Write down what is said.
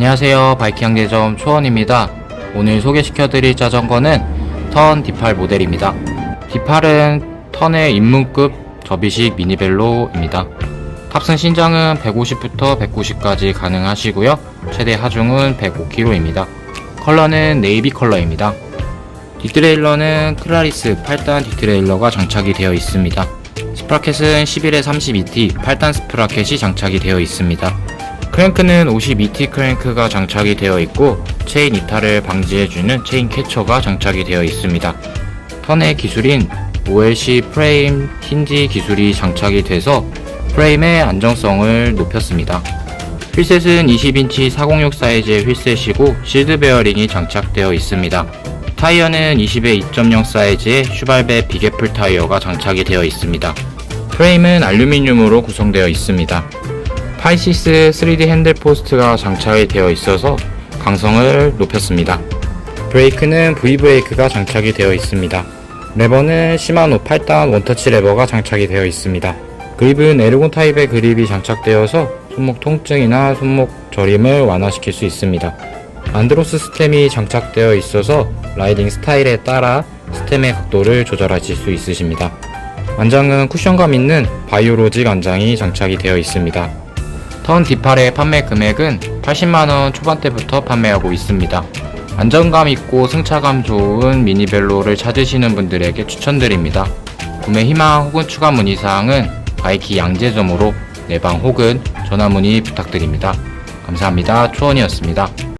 안녕하세요. 바이킹 양대점 초원입니다. 오늘 소개시켜드릴 자전거는 턴 D8 모델입니다. D8은 턴의 입문급 접이식 미니벨로입니다. 탑승 신장은 150부터 190까지 가능하시고요. 최대 하중은 105kg입니다. 컬러는 네이비 컬러입니다. 뒷트레일러는 클라리스 8단 뒷트레일러가 장착이 되어 있습니다. 스프라켓은 11에 32T 8단 스프라켓이 장착이 되어 있습니다. 크랭크는 52T 크랭크가 장착이 되어 있고 체인 이탈을 방지해주는 체인 캐쳐가 장착이 되어 있습니다. 턴의 기술인 OLC 프레임 힌지 기술이 장착이 돼서 프레임의 안정성을 높였습니다. 휠셋은 20인치 406 사이즈의 휠셋이고 실드 베어링이 장착되어 있습니다. 타이어는 20에 2.0 사이즈의 슈발베 비게플 타이어가 장착이 되어 있습니다. 프레임은 알루미늄으로 구성되어 있습니다. 파이시스 3D 핸들 포스트가 장착이 되어 있어서 강성을 높였습니다. 브레이크는 V 브레이크가 장착이 되어 있습니다. 레버는 시마노 8단 원터치 레버가 장착이 되어 있습니다. 그립은 에르곤 타입의 그립이 장착되어서 손목 통증이나 손목 저림을 완화시킬 수 있습니다. 안드로스 스템이 장착되어 있어서 라이딩 스타일에 따라 스템의 각도를 조절하실 수 있으십니다. 안장은 쿠션감 있는 바이오로직 안장이 장착이 되어 있습니다. 턴 D8의 판매 금액은 80만원 초반대부터 판매하고 있습니다. 안정감 있고 승차감 좋은 미니벨로를 찾으시는 분들에게 추천드립니다. 구매 희망 혹은 추가 문의사항은 바이키 양재점으로 내방 혹은 전화 문의 부탁드립니다. 감사합니다. 초원이었습니다.